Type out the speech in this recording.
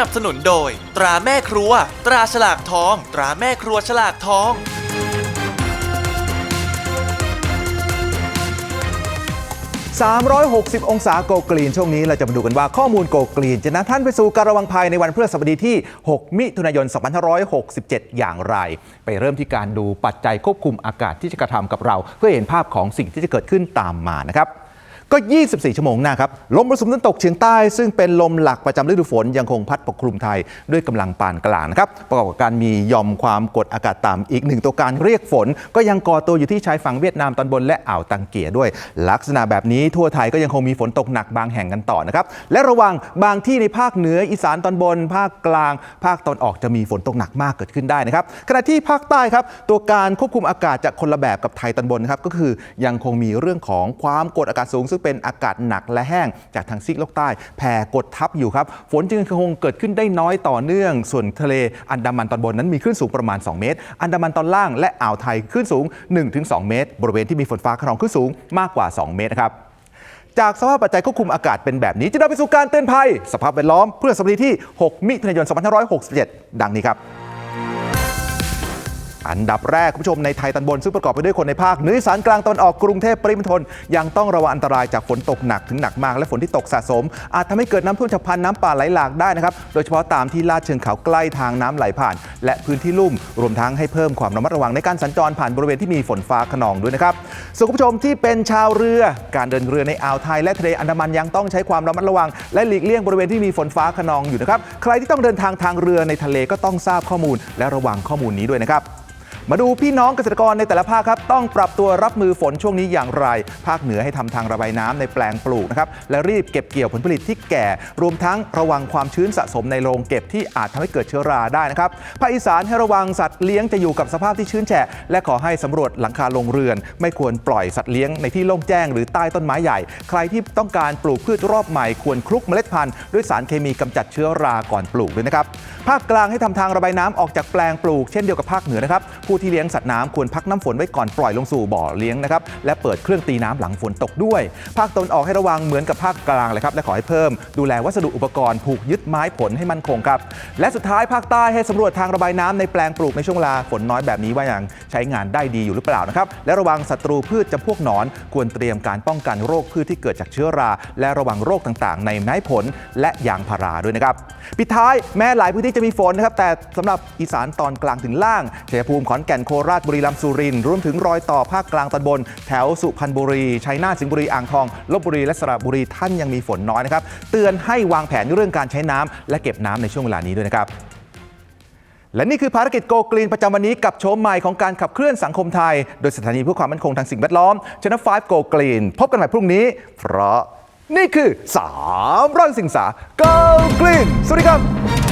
นับสนุนโดย ตราแม่ครัว ตราฉลากทอง ตราแม่ครัวฉลากทอง 360 องศาโกกรีนช่วงนี้เราจะมาดูกันว่าข้อมูลโกกรีน จะนำท่านไปสู่การระวังภัยในวันพฤหัสบดีที่ 6 มิถุนายน 2567 อย่างไร ไปเริ่มที่การดูปัจจัยควบคุมอากาศที่จะกระทำกับเรา เพื่อเห็นภาพของสิ่งที่จะเกิดขึ้นตามมานะครับ ก็ 24 ชั่วโมงหน้าครับ ลมมรสุมตะวันตกเฉียงใต้ ซึ่งเป็นลมหลักประจำฤดูฝนยังคงพัดปกคลุมไทยด้วยกำลังปานกลางนะครับ ประกอบกับการมียอมความกดอากาศต่ำอีกหนึ่งตัวการเรียกฝน ก็ยังก่อตัวอยู่ที่ชายฝั่งเวียดนามตอนบนและอ่าวตังเกียด้วย ลักษณะแบบนี้ทั่วไทยก็ยังคงมีฝนตกหนักบางแห่งกันต่อนะครับ และระวังบางที่ในภาคเหนืออีสานตอนบน ภาคกลาง ภาคตอนออกจะมีฝนตกหนักมากเกิดขึ้นได้นะครับ ขณะที่ภาคใต้ครับตัวการควบคุมอากาศจะคนละแบบกับไทยตอนบนครับก็คือยังคงมีเรื่องของความกดอากาศสูงซึ่งเป็นอากาศหนักและแห้งจากทางซีกโลกใต้แผ่กดทับอยู่ครับ ฝนจึงคงเกิดขึ้นได้น้อยต่อเนื่อง ส่วนทะเลอันดามันตอนบนนั้นมีคลื่นสูงประมาณ 2 เมตร อันดามันตอนล่างและอ่าวไทยคลื่นสูง 1-2 เมตร บริเวณที่มีฝนฟ้าขนองคลื่นสูงมากกว่า 2 เมตรนะครับจากสภาพปัจจัยควบคุมอากาศเป็นแบบนี้จะนำไปสู่การเตือนภัย สภาพแวดล้อมเพื่อสบดีที่ 6 มิถุนายน 2567 ดังนี้ครับ อันดับแรกคุณผู้ชมในไทยตอนบนซึ่งประกอบไปด้วยคนในภาคเหนืออีสานกลางตอนออกกรุงเทพปริมณฑลยังต้องระวังอันตรายจากฝนตกหนักถึงหนักมาก และฝนที่ตกสะสม อาจทำให้เกิดน้ำท่วมฉับพลันน้ำป่าไหลหลากได้นะครับโดยเฉพาะตามที่ลาดเชิงเขาใกล้ทางน้ำไหลผ่าน และพื้นที่ลุ่มรวมทั้งให้เพิ่มความระมัดระวังในการสัญจรผ่านบริเวณที่มีฝนฟ้าขนองด้วยนะครับส่วนคุณผู้ชมที่เป็นชาวเรือ การเดินเรือในอ่าวไทยและทะเลอันดามันยังต้องใช้ความระมัดระวัง และหลีกเลี่ยงบริเวณที่มีฝนฟ้าขนองอยู่นะครับใครที่ต้องเดินทางทางเรือในทะเลก็ต้องทราบข้อมูล และระวังข้อมูลนี้ด้วยนะครับ มาดูพี่น้องเกษตรกรในแต่ละภาคครับต้องปรับตัวรับมือฝนช่วงนี้อย่างไร ภาคเหนือให้ทำทางระบายน้ำในแปลงปลูกนะครับและรีบเก็บเกี่ยวผลผลิตที่แก่ รวมทั้งระวังความชื้นสะสมในโรงเก็บที่อาจทำให้เกิดเชื้อราได้นะครับภาคอีสานให้ระวังสัตว์เลี้ยงจะอยู่กับสภาพที่ชื้นแฉะและขอให้สำรวจหลังคาโรงเรือน ไม่ควรปล่อยสัตว์เลี้ยงในที่โล่งแจ้งหรือใต้ต้นไม้ใหญ่ ใครที่ต้องการปลูกพืชรอบใหม่ควรคลุกเมล็ดพันธุ์ด้วยสารเคมีกำจัดเชื้อราก่อนปลูกด้วยนะครับภาคกลางให้ทำทางระบายน้ำออกจากแปลงปลูกเช่นเดียวกับภาคเหนือนะครับผู้ที่เลี้ยงสัตว์น้ำควรพักน้ำฝนไว้ก่อนปล่อยลงสู่บ่อเลี้ยงนะครับและเปิดเครื่องตีน้ำหลังฝนตกด้วย ภาคตนออกให้ระวังเหมือนกับภาคกลางเลยครับและขอให้เพิ่ม ดูแลวัสดุอุปกรณ์ผูกยึดไม้ผลให้มั่นคงครับและสุดท้ายภาคใต้ให้สำรวจทางระบายน้ำในแปลงปลูกในช่วงเวลาฝนน้อยแบบนี้ว่ายังใช้งานได้ดีอยู่หรือเปล่านะครับและระวังศัตรูพืชจำพวกหนอน ควรเตรียมการป้องกันโรคพืชที่เกิดจากเชื้อรา และระวังโรคต่างๆ ในไม้ผลและยางพาราด้วยนะครับปิดท้ายแม้หลายพื้นที่จะมีฝนนะครับแต่สำหรับอีสานตอนกลางถึงล่างชัยภูมิขอนแก่นโคราชบุรีรัมย์สุรินทร์รวมถึงรอยต่อภาคกลางตอนบน แถวสุพรรณบุรีชัยนาทสิงห์บุรีอ่างทองลบบุรีและสระบุรีท่านยังมีฝนน้อยนะครับเตือนให้วางแผนเรื่องการใช้น้ำและเก็บน้ำในช่วงเวลานี้ด้วยนะครับและนี่คือภารกิจโกกรีนประจำวันนี้กับโฉมใหม่ของการขับเคลื่อนสังคมไทย โดยสถานีเพื่อความมั่นคงทางสิ่งแวดล้อมชนะ5 Go Green พบกันใหม่พรุ่งนี้ เพราะนี่คือ3ร้อยสิงสา Go Green สวัสดีครับ